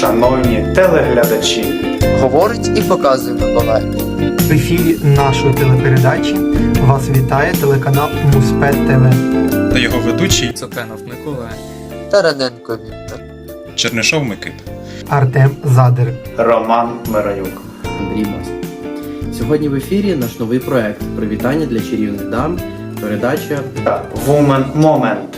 Шановні телеглядачі. Говорить і показує Миколай. В ефірі нашої телепередачі вас вітає телеканал Муспет ТВ. та його ведучий Цуканов Микола. Тараненко Віктор. Чернишов Микита. Артем Задир. Роман Миронюк. Андрій Мась. Сьогодні в ефірі наш новий проект Привітання для чарівних дам. Передача та Woman Moment.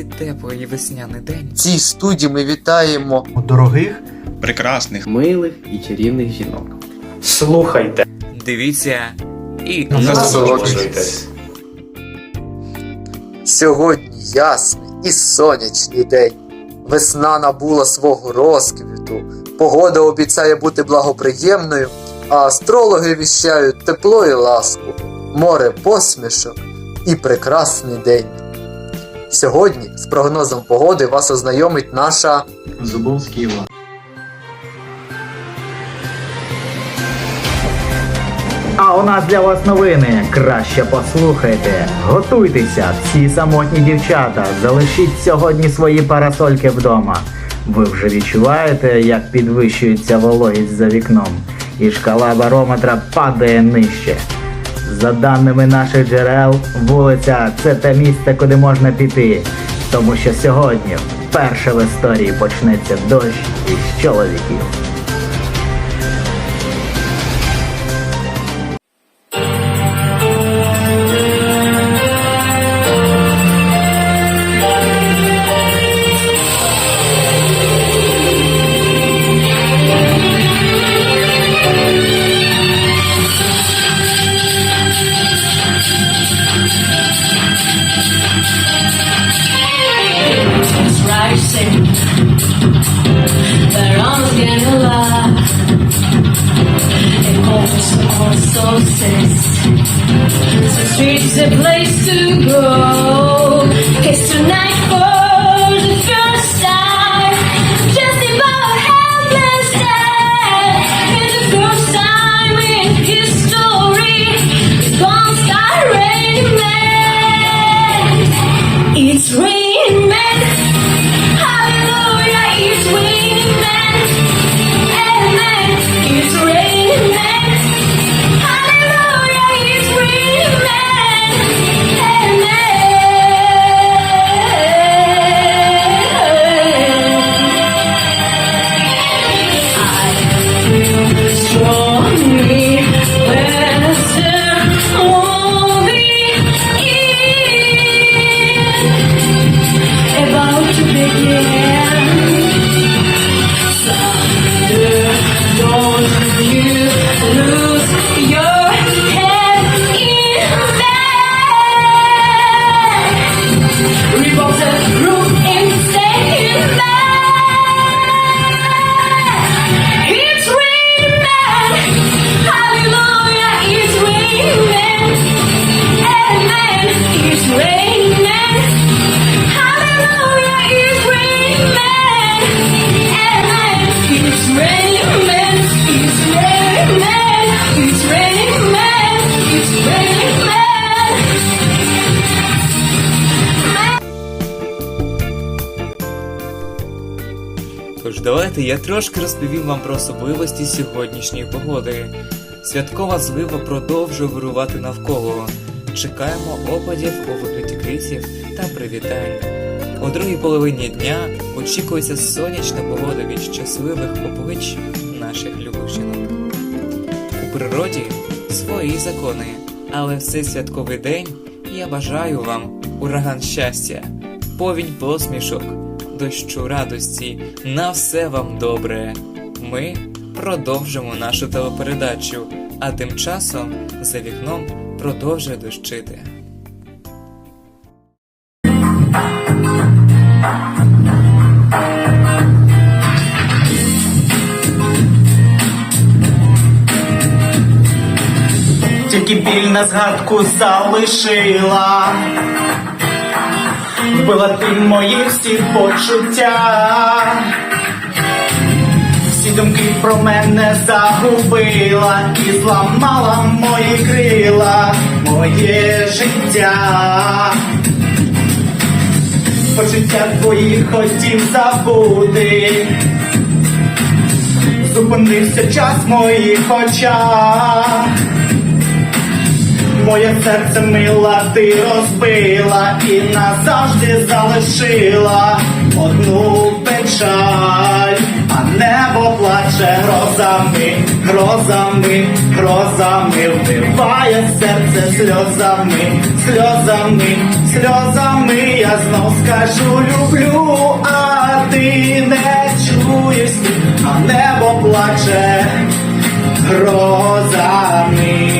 Цей теплий весняний день, цій студії ми вітаємо Дорогих Прекрасних милих і чарівних жінок. Слухайте, дивіться і насолоджуйтесь. сьогодні ясний і сонячний день. Весна набула свого розквіту. Погода обіцяє бути благоприємною, а астрологи віщають тепло і ласку, море посмішок і прекрасний день. Сьогодні з прогнозом погоди вас ознайомить наша Зубов з Києва. А у нас для вас новини. Краще послухайте. Готуйтеся, всі самотні дівчата. Залишіть сьогодні свої парасольки вдома. Ви вже відчуваєте, як підвищується вологість за вікном, і шкала барометра падає нижче. За даними наших джерел, вулиця це те місце, куди можна піти. Тому що сьогодні вперше в історії почнеться дощ із чоловіків. Я трошки розповім вам про особливості сьогоднішньої погоди. Святкова злива продовжує вирувати навколо. Чекаємо опадів у вигляді квітів та привітань. У другій половині дня очікується сонячна погода від щасливих облич наших любих жінок. У природі свої закони, але в цей святковий день я бажаю вам ураган щастя, повінь посмішок, дощу радості, на все вам добре. Ми продовжимо нашу телепередачу, а тим часом за вікном продовжує дощити. тільки біль на згадку залишила. Вбила ти мої всі почуття. Всі думки про мене загубила і зламала мої крила, моє життя. почуття твої хотів забути. Зупинився час моїх очах. Моє серце мила ти розбила і назавжди залишила одну печаль, а небо плаче грозами, грозами, грозами, вбиває серце сльозами, сльозами, сльозами. Я знов скажу люблю, а ти не чуєш, а небо плаче грозами.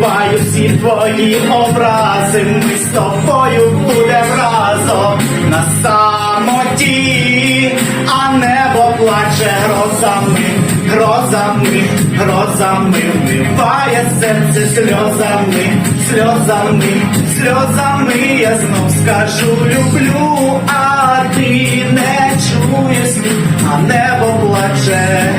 Забуваю всі твої образи, ми з тобою будем разом на самоті, а небо плаче грозами, грозами, грозами, вбиває серце сльозами, сльозами, сльозами, я знов скажу люблю, а ти не чуєш, а небо плаче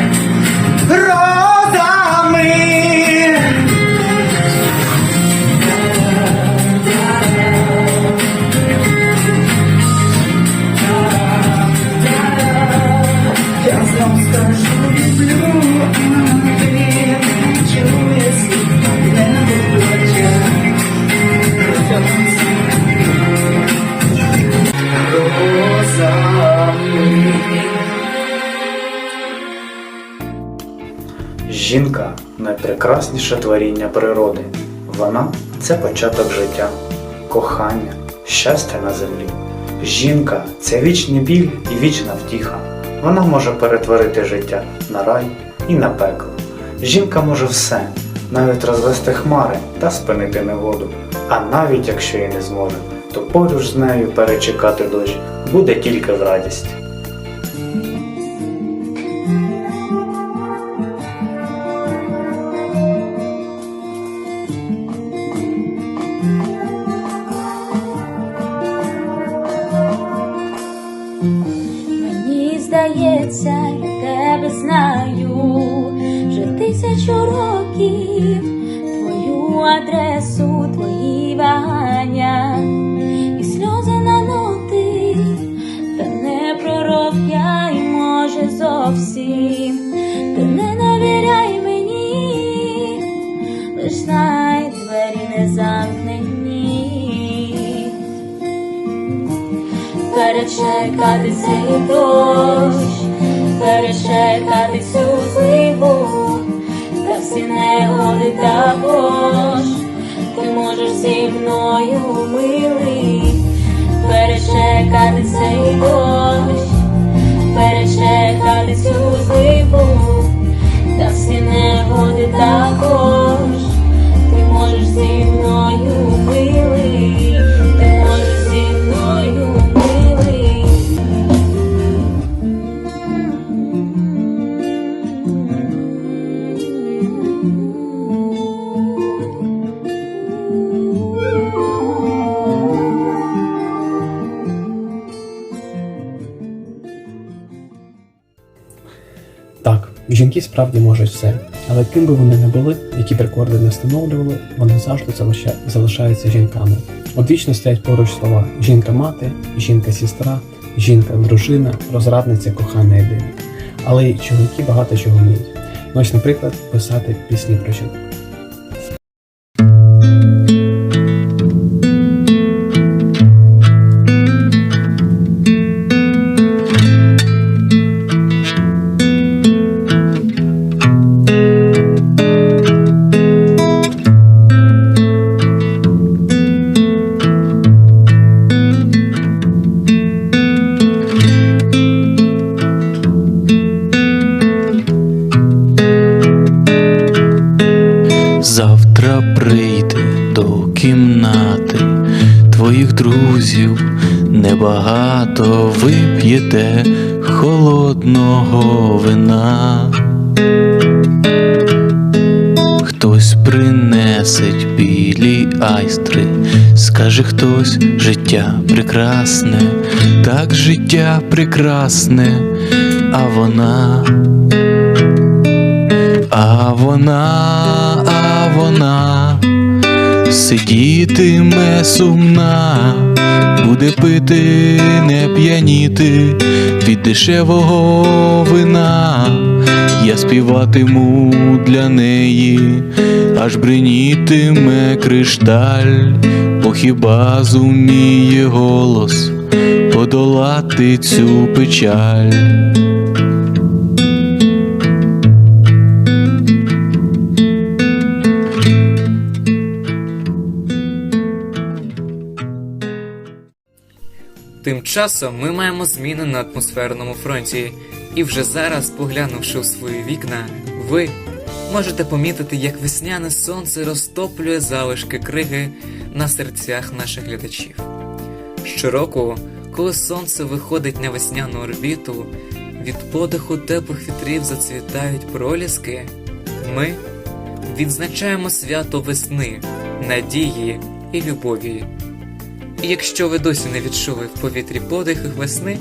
творіння природи. Вона це початок життя, кохання, щастя на землі. Жінка це вічний біль і вічна втіха. Вона може перетворити життя на рай і на пекло. Жінка може все, навіть розвести хмари та спинити негоду. А навіть якщо і не зможе, то поруч з нею перечекати дощ буде тільки в радість. Здається, я тебе знаю. Вже тисячу років, твою адресу, твої вагання. І сльози на ноти, та не пророк я й може зовсім, ти не довіряй мені, лиш знай двері не замкнені. Перечекати цей дощ, перечекати всю зливу, та всі негоди також, ти можеш зі мною милий, перечекати цей дощ, перечекати цю зливу, жінки справді можуть все, але ким би вони не були, які б рекорди не встановлювали, вони завжди залишаються жінками. Одвічно стоять поруч слова жінка-мати, жінка-сістра, жінка-дружина, розрадниця, кохана єдина. Але й чоловіки багато чого вміють. Ось, наприклад, писати пісні про жінок. Вип'єте холодного вина. Хтось принесеть білі айстри, скаже хтось життя прекрасне, так життя прекрасне, а вона, а вона, а вона сидітиме сумна, буде пити, не п'яніти від дешевого вина. Я співатиму для неї, аж бринітиме кришталь, бо хіба зуміє голос подолати цю печаль. Тим часом ми маємо зміни на атмосферному фронті, і вже зараз, поглянувши у свої вікна, ви можете помітити, як весняне сонце розтоплює залишки криги на серцях наших глядачів. Щороку, коли сонце виходить на весняну орбіту, від подиху теплих вітрів зацвітають проліски, ми відзначаємо свято весни, надії і любові. І якщо ви досі не відчули в повітрі подих весни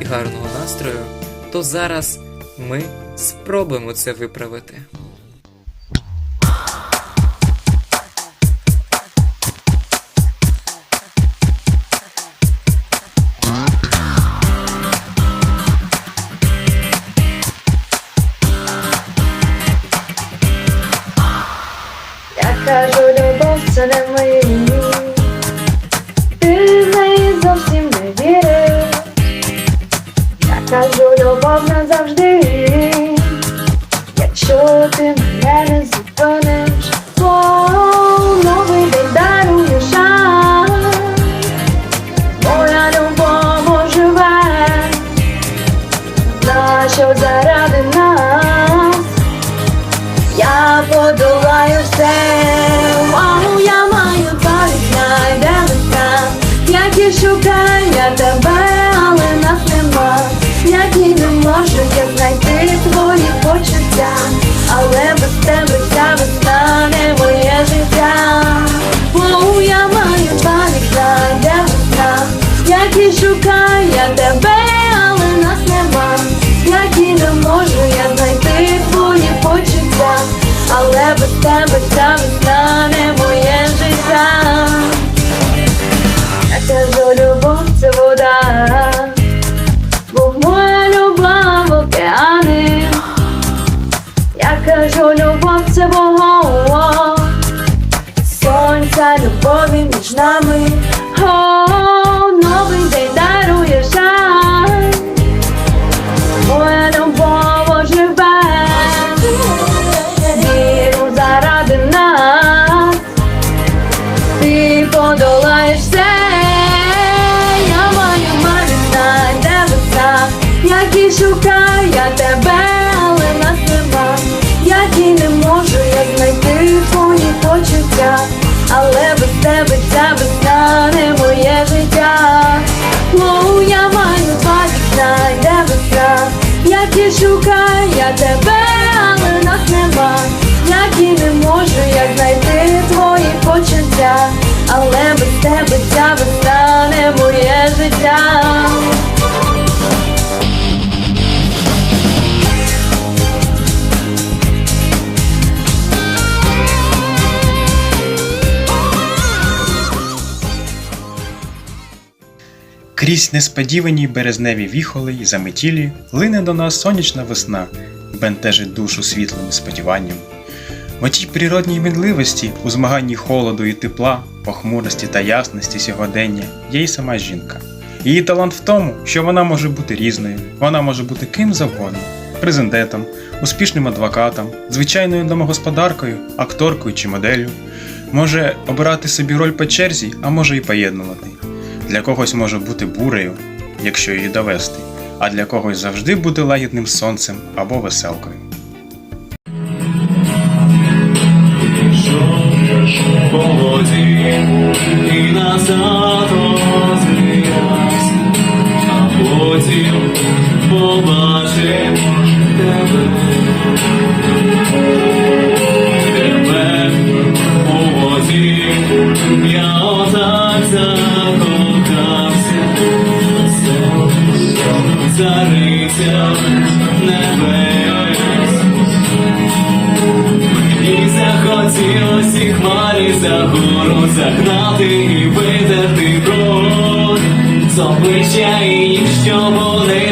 і гарного настрою, то зараз ми спробуємо це виправити. Кажу, любов почуття, але без тебе ця весна не моє життя. Крізь несподівані березневі віхоли й заметілі лине до нас сонячна весна, бентежить душу світлим сподіванням. В тій природній мінливості, у змаганні холоду і тепла, похмурості та ясності сьогодення є й сама жінка. Її талант в тому, що вона може бути різною, вона може бути ким завгодно президентом, успішним адвокатом, звичайною домогосподаркою, акторкою чи моделлю. Може обирати собі роль по черзі, а може і поєднувати. Для когось може бути бурею, якщо її довести, а для когось завжди бути лагідним сонцем або веселкою. по воді і назад озирайся, а потім побачив тебе, тебе у воді я отак закохався, цариця небес. І захотів хмарі за гору загнати і видати брод з обличчя і ніщо щоб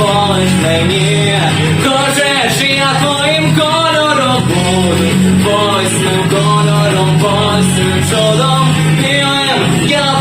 дозволиш мені. Хочеш, я твоїм кольором буду, восьмим кольором, восьмим чудом білим, я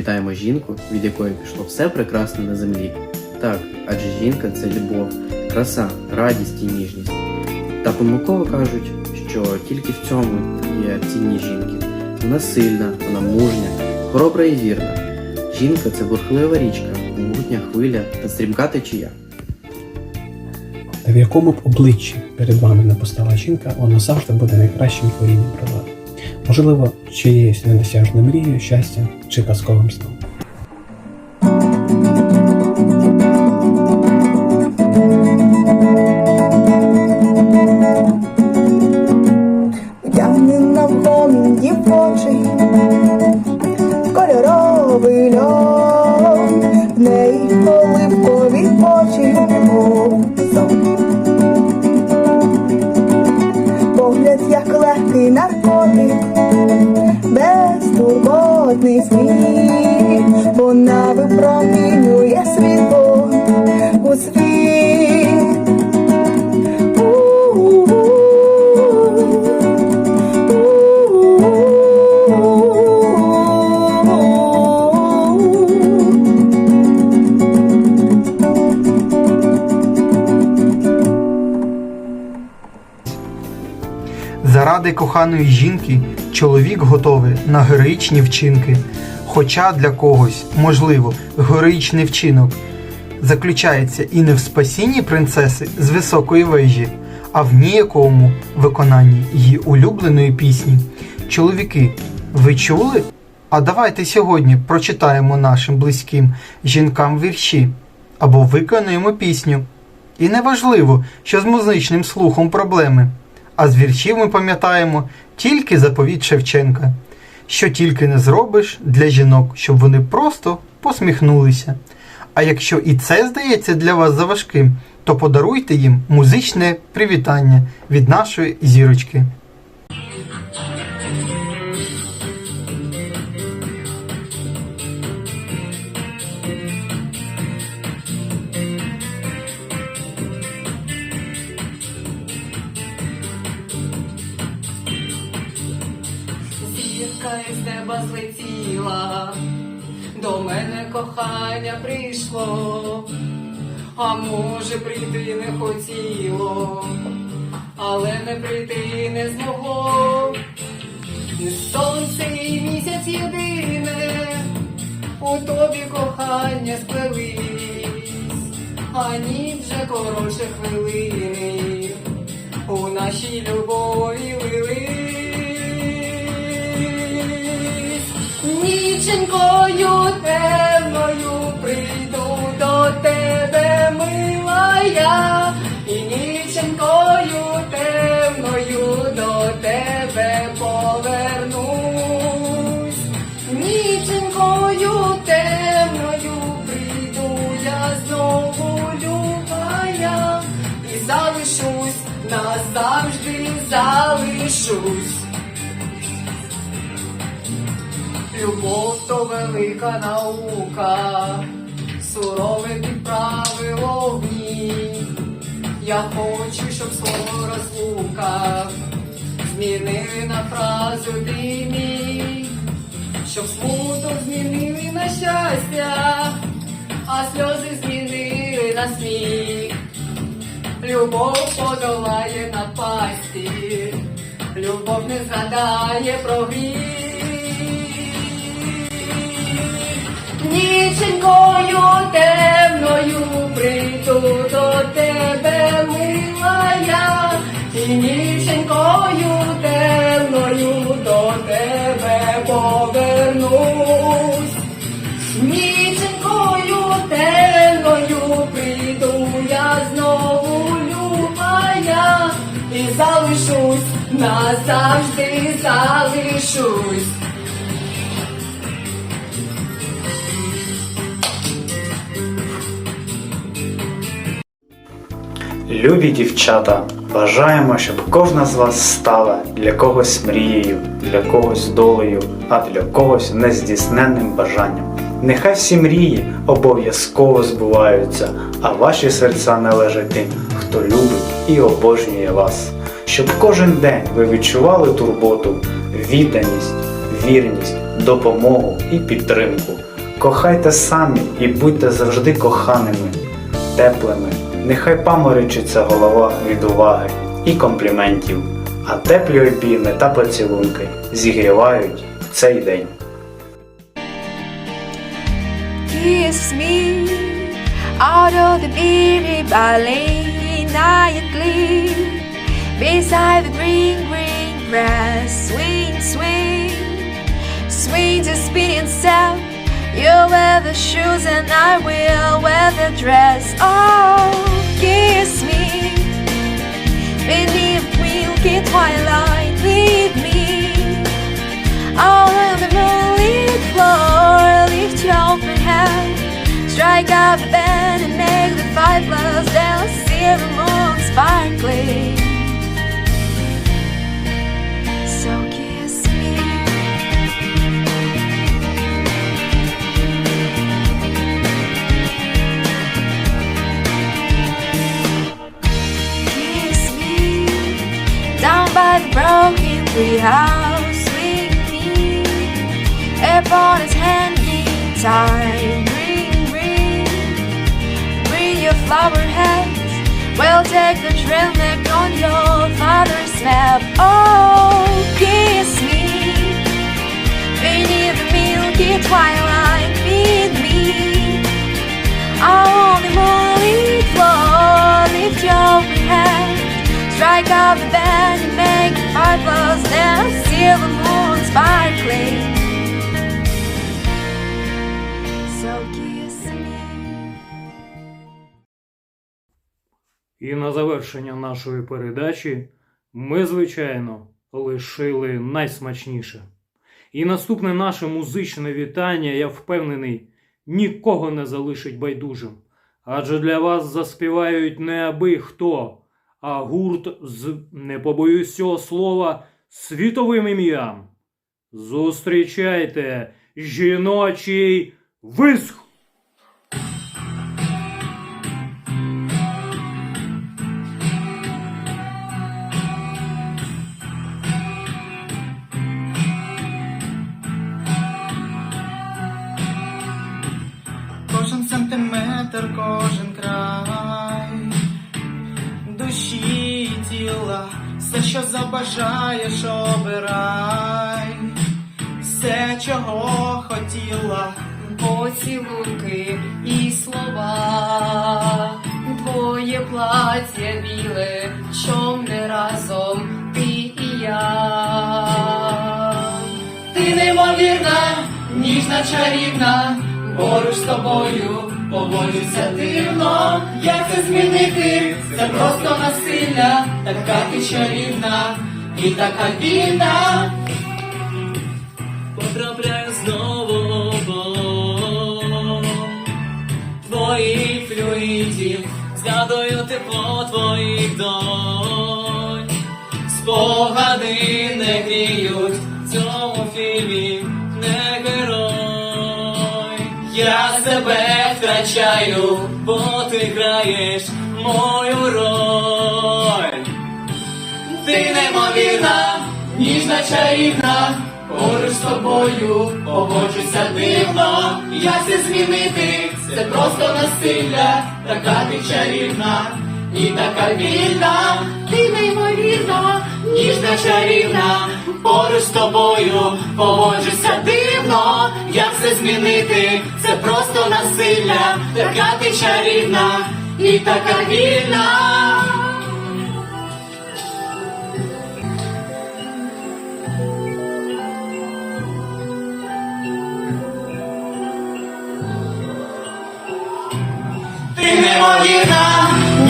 вітаємо жінку, від якої пішло все прекрасне на землі. Так, адже жінка це любов, краса, радість і ніжність. Та помилково кажуть, що тільки в цьому є цінні жінки. Вона сильна, вона мужня, хоробра і вірна. Жінка це бурхлива річка, могутня хвиля та стрімка течія. В якому б обличчі перед вами не постала жінка, вона завжди буде найкращим творінням природи. Можливо, чиєюсь недосяжною мрією, щастям чи казковим сном. Заради коханої жінки чоловік готовий на героїчні вчинки. Хоча для когось, можливо, героїчний вчинок заключається і не в спасінні принцеси з високої вежі, а в ніякому виконанні її улюбленої пісні. Чоловіки, ви чули? А давайте сьогодні прочитаємо нашим близьким жінкам вірші або виконуємо пісню. І неважливо, що з музичним слухом проблеми. А з віршів ми пам'ятаємо тільки заповідь Шевченка, що тільки не зробиш для жінок, щоб вони просто посміхнулися. А якщо і це здається для вас заважким, то подаруйте їм музичне привітання від нашої зірочки. Кохання прийшло, а може прийти не хотіло, але не прийти не змогло. І сонце і місяць єдині. тобі кохання сплелись, а ні вже коротше хвилини у нашій любові лились. Ніченькою темною я, і ніченькою темною до тебе повернусь. Ніченькою темною прийду я знову любая і залишусь, назавжди залишусь. Любов то велика наука, сурове ній. Я хочу, щоб слово розлука змінили на фразу ти мій, щоб смуток змінили на щастя, а сльози змінили на сміх. Любов подолає напасті, любов не згадає про гріх. Ніченькою темною назавжди залишусь. Любі дівчата, бажаємо, щоб кожна з вас стала для когось мрією, для когось долею, а для когось нездійсненним бажанням. Нехай всі мрії обов'язково збуваються, а ваші серця належать тим, хто любить і обожнює вас. Щоб кожен день ви відчували турботу, відданість, вірність, допомогу і підтримку. Кохайте самі і будьте завжди коханими, теплими. Нехай паморочиться голова від уваги і компліментів, а теплі обійми та поцілунки зігрівають цей день. Kiss me beside the green, green grass. Swing, swing, swing to spin itself. You'll wear the shoes and I will wear the dress. Oh, kiss me beneath milky twilight with me. Out on the moonlit broken tree house with me upon his hanging time. Bring, bring, bring your flower hats. We'll take the trail neck on your father's map. Oh, kiss me beneath the milky twilight with me. On the moonlit floor, lift your hand. Strike up the band and make the fireplace sparkling. І на завершення нашої передачі ми, звичайно, лишили найсмачніше. І наступне наше музичне вітання, я впевнений, нікого не залишить байдужим. Адже для вас заспівають не аби хто, а гурт з, не побоюсь цього слова, світовим ім'ям. Зустрічайте жіночий виск! Кожен сантиметр, кожен край душі і тіла, все, що забажаєш, обирай, все, чого хотіла, поцілунки і слова. Твоє плаття біле, чом не разом ти і я. Ти неймовірна, ніжна чарівна, поруч з тобою поводжуся дивно. Як це змінити? Це просто насилля, така ти чарівна і така вільна. Згадую тепло твоїх долонь. Спогади не гріють в цьому фільмі, не герой. Я себе втрачаю, бо ти граєш мою роль. Ти неймовірна, ніжна чарівна, поруч з тобою поводжуся дивно. Як це змінити? Це просто насилля, така ти чарівна і така вільна. Ти неймовірна, ніжна чарівна, поруч з тобою поводжуся дивно. Як це змінити? Це просто насилля, така ти чарівна і така вільна.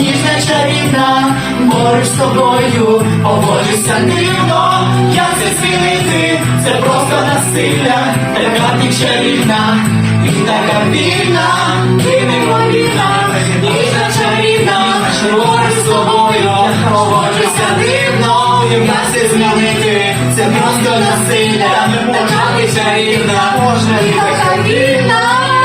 Ніжна чарівна, поруч з тобою поводжуся дивно. Як це змінити? Це просто насилля, така ти чарівна і така вільна. Ти неймовірна, ніжна чарівна, поруч з тобою поводжуся дивно. Як це змінити? Це просто насилля, така ти чарівна, і така